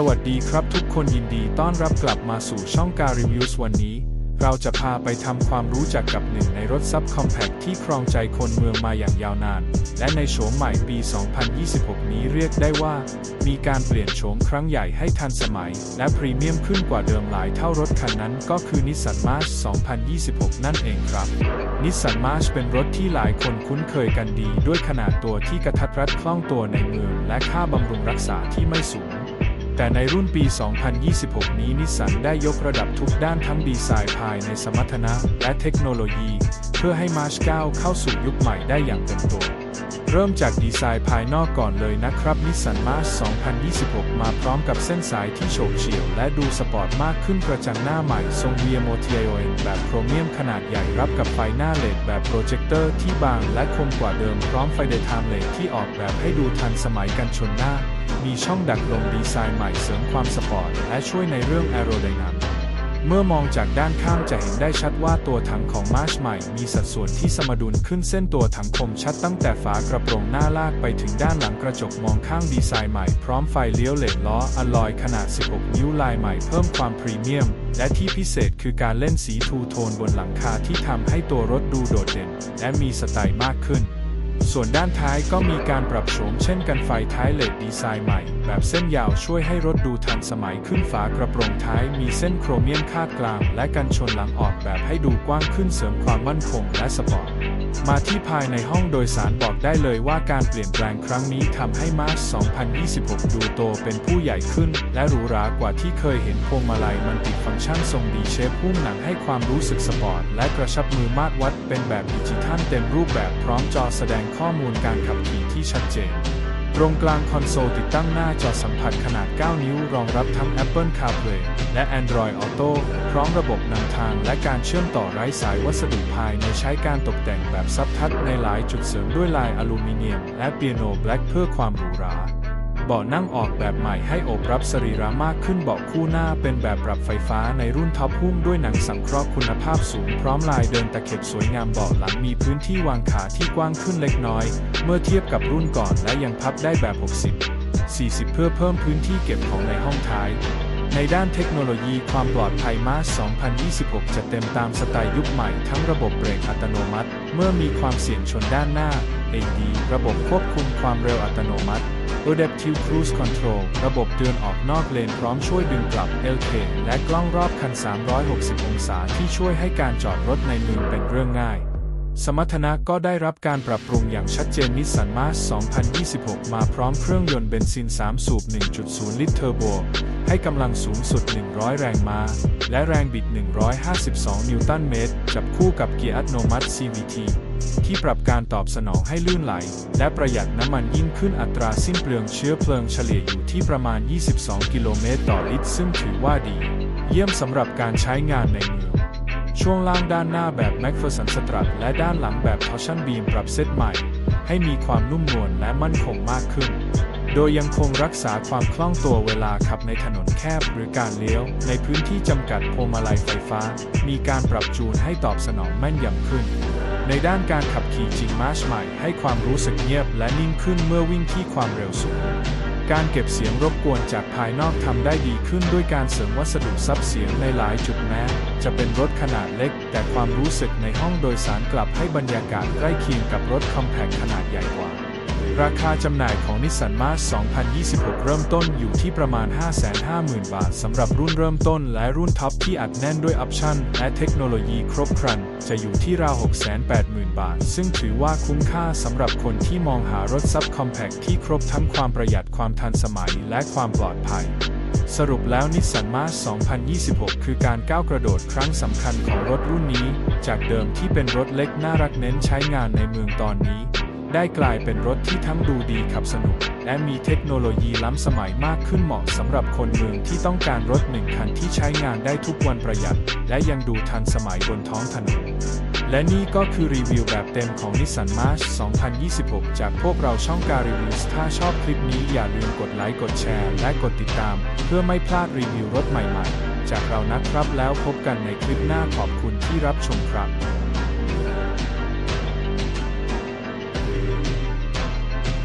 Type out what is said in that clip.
สวัสดีครับทุกคนยินดีต้อนรับกลับมาสู่ช่องการรีวิววันนี้ เราจะพาไปทำความรู้จักกับหนึ่งในรถซับคอมแพคที่ครองใจคนเมืองมาอย่างยาวนาน และในโฉมใหม่ปี 2026 นี้เรียกได้ว่า มีการเปลี่ยนโฉมครั้งใหญ่ให้ทันสมัย และพรีเมียมขึ้นกว่าเดิมหลายเท่ารถคันนั้นก็คือนิสสันมาร์ช2026 นั่นเองครับนิสสันมาร์ชเป็นรถที่หลายคนคุ้นเคยกันดี ด้วยขนาดตัวที่กระทัดรัดคล่องตัวในเมืองและค่าบำรุงรักษาที่ไม่สูง แต่ในรุ่นปี 2026 นี้นิสสันได้ยกระดับทุกด้านทั้งดีไซน์ภายในสมรรถนะ และเทคโนโลยี เพื่อให้มาร์ชก้าเข้าสู่ยุคใหม่ได้อย่างเต็มตัว เริ่มจากดีไซน์ภายนอกก่อนเลยนะครับนิสสันมาร์ช2026 มาพร้อมกับเส้นสายที่โฉบเฉี่ยวและดูสปอร์ตมากขึ้นกระจังหน้าใหม่ทรง VMO TION แบบโครเมียมขนาดใหญ่รับกับไฟหน้าเลดแบบโปรเจคเตอร์ที่บางและคมกว่าเดิมพร้อมไฟเดย์ไทม์เลดที่ออกแบบให้ดูทันสมัยกันชนหน้า มีช่องดักลมดีไซน์ใหม่เสริมความสปอร์ตและช่วยในเรื่องแอโรไดนามิกเมื่อมองจากด้านข้างจะเห็นได้ชัดว่าตัวถังของมาร์ชใหม่ มีสัดส่วนที่สมดุลขึ้นเส้นตัวถังคมชัดตั้งแต่ฝากระโปรงหน้าลากไปถึงด้านหลังกระจกมองข้างดีไซน์ใหม่ พร้อมไฟเลี้ยวเหล็กล้ออลลอยขนาด 16 นิ้วลายใหม่เพิ่มความพรีเมียม และที่พิเศษคือการเล่นสีทูโทนบนหลังคาที่ทำให้ตัวรถดูโดดเด่น และมีสไตล์มากขึ้น ส่วนด้านท้ายก็มีการปรับโฉมเช่นกันไฟท้ายเลดดีไซน์ใหม่ แบบเส้นยาวช่วยให้รถดูทันสมัยขึ้นฝากระโปรงท้ายมีเส้นโครเมียมคาดกลาง และกันชนหลังออกแบบให้ดูกว้างขึ้นเสริมความมั่นคงและสปอร์ตมาที่ภายในห้องโดยสารบอกได้เลยว่าการเปลี่ยนแปลงครั้งนี้ทำให้มาร์ช2026 ดูโตเป็นผู้ใหญ่ขึ้น และหรูหรากว่าที่เคยเห็นพวงมาลัยมันติดฟังก์ชันทรงดีเชฟหุ้มหนังให้ความรู้สึกสปอร์ตและกระชับมือมาตรวัดเป็นแบบดิจิทัลเต็มรูปแบบพร้อมจอแสดงข้อมูลการขับขี่ที่ชัดเจน ตรงกลางคอนโซลติดตั้งหน้าจอสัมผัสขนาด 9 นิ้ว รองรับทั้ง Apple CarPlay และ Android Auto พร้อมระบบนำทางและการเชื่อมต่อไร้สายวัสดุภายในใช้การตกแต่งแบบซับทัชในหลายจุดเสริมด้วยลายอลูมิเนียม และเปียโนแบล็กเพื่อความหรูหรา เบาะนั่งออกแบบใหม่ให้โอบรับสรีระมากขึ้นเบาะคู่หน้าเป็นแบบปรับไฟฟ้าในรุ่นท็อปหุ้มด้วยหนังสังเคราะห์คุณภาพสูงพร้อมลายเดินตะเข็บสวยงามเบาะหลังมีพื้นที่วางขาที่กว้างขึ้นเล็กน้อย เมื่อเทียบกับรุ่นก่อนและยังพับได้แบบ 60 40 เพื่อเพิ่มพื้นที่เก็บของในห้องท้ายในด้านเทคโนโลยีความปลอดภัยมาส2026 จะเต็มตามสไตล์ยุคใหม่ทั้งระบบเบรกอัตโนมัติ เมื่อมีความเสี่ยงชนด้านหน้า AD ระบบควบคุมความเร็วอัตโนมัติ Adaptive Cruise Control ระบบเตือนออกนอกเลนพร้อมช่วยดึงกลับ LK และกล้องรอบคัน 360 องศาที่ช่วยให้การจอดรถในเมืองเป็นเรื่องง่าย สมรรถนะก็ได้รับการปรับปรุงอย่างชัดเจนนิสสันมาส2026 มาพร้อมเครื่องยนต์เบนซิน 3 สูบ 1.0 ลิตรเทอร์โบ ให้กำลังสูงสุด 100 แรงม้า และแรงบิด 152 นิวตันเมตร จับคู่กับเกียร์อัตโนมัติ CVT ที่ปรับการตอบสนองให้ลื่นไหล และประหยัดน้ำมันยิ่งขึ้นอัตราสิ้นเปลืองเชื้อเพลิงเฉลี่ยอยู่ที่ประมาณ 22 กิโลเมตรต่อลิตร ซึ่งถือว่าดี เยี่ยมสำหรับการใช้งานในเมืองช่วงล่างด้านหน้าแบบ m c p h e r s o n Strut และด้านหลังแบบ Torsion Beam ปรับเซตใหม่ ให้มีความนุ่มนวลและมั่นคงมากขึ้น โดยยังคงรักษาความคล่องตัวเวลาขับในถนนแคบหรือการเลี้ยว ในพื้นที่จำกัดพวงมาลัยไฟฟ้า มีการปรับจูนให้ตอบสนองแม่นยำขึ้น ในด้านการขับขี่จริงมาร์ชใหม่ให้ความรู้สึกเงียบและนิ่งขึ้นเมื่อวิ่งที่ความเร็วสูง การเก็บเสียงรบกวนจากภายนอกทำได้ดีขึ้นด้วยการเสริมวัสดุซับเสียงในหลายจุดแม้ จะเป็นรถขนาดเล็ก แต่ความรู้สึกในห้องโดยสารกลับให้บรรยากาศใกล้เคียงกับรถคอมแพคขนาดใหญ่กว่า ราคาจำหน่ายของนิสสันมาส2026 เริ่มต้นอยู่ที่ประมาณ 550,000 บาทสำหรับรุ่นเริ่มต้นและรุ่นท็อปที่อัดแน่นด้วยออปชั่น และเทคโนโลยีครบครัน จะอยู่ที่ราว 680,000 บาท ซึ่งถือว่าคุ้มค่าสำหรับคนที่มองหารถซับคอมแพคที่ครบทั้งความประหยัดความทันสมัยและความปลอดภัยสรุปแล้วนิสสันมาส2026 คือการก้าวกระโดดครั้งสำคัญของรถรุ่นนี้ จากเดิมที่เป็นรถเล็กน่ารักเน้นใช้งานในเมืองตอนนี้ ได้กลายเป็นรถที่ทั้งดูดีขับสนุก และมีเทคโนโลยีล้ำสมัยมากขึ้นเหมาะสำหรับคนเมืองที่ต้องการรถหนึ่งคันที่ใช้งานได้ทุกวันประหยัด และยังดูทันสมัยบนท้องถนนและนี่ก็คือรีวิวแบบเต็มของ Nissan March 2026 จากพวกเราช่องการรีวิวถ้าชอบคลิปนี้อย่าลืมกดไลค์ กดแชร์ และกดติดตาม เพื่อไม่พลาดรีวิวรถใหม่ๆ จากเรานะครับแล้วพบกันในคลิปหน้าขอบคุณที่รับชมครับ